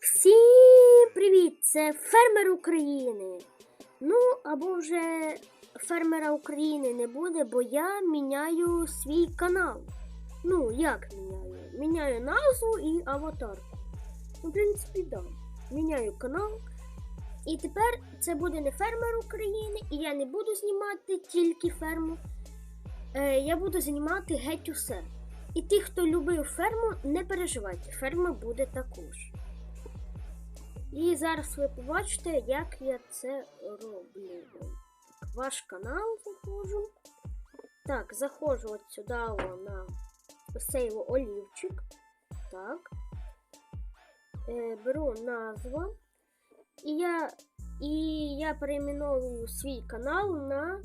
Всім привіт! Це фермер України. Ну, або вже фермера України не буде, бо я міняю свій канал. Ну, як міняю? Міняю назву і аватарку. Ну, в принципі, да. Міняю канал. І тепер це буде не фермер України, і я не буду знімати тільки ферму. Е, я буду знімати геть усе. І ті, хто любив ферму, не переживайте, ферма буде також. І зараз ви побачите, як я це роблю. Ваш канал заходжу. Так, заходжу от сюди на цей олівчик. Так. Е, беру назву. І я, і я перейменовую свій канал на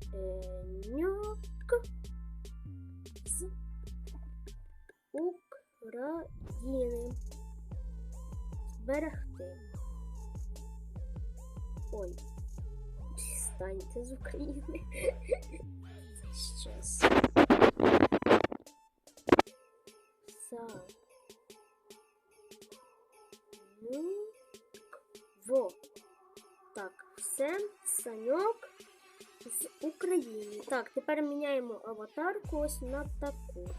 Саньок з України. Зберегти. Ой. Станьте з України. Щас. Са. Ну. Во. Так, все. Саньок з України. Так, тепер міняємо аватарку ось на таку.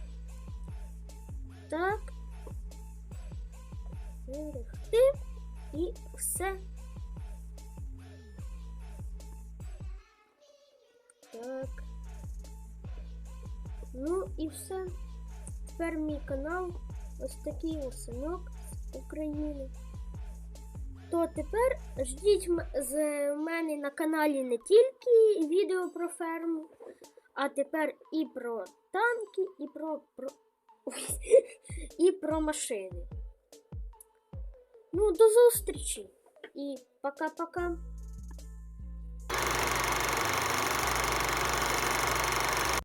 Так. Зберегти. І все. Так. Ну і все. Тепер мій канал ось такий ось саньок з України. То тепер ждіть з мене на каналі не тільки відео про ферму, а тепер і про танки, і про, про... І про машини. Ну, до зустрічі і пока-пока.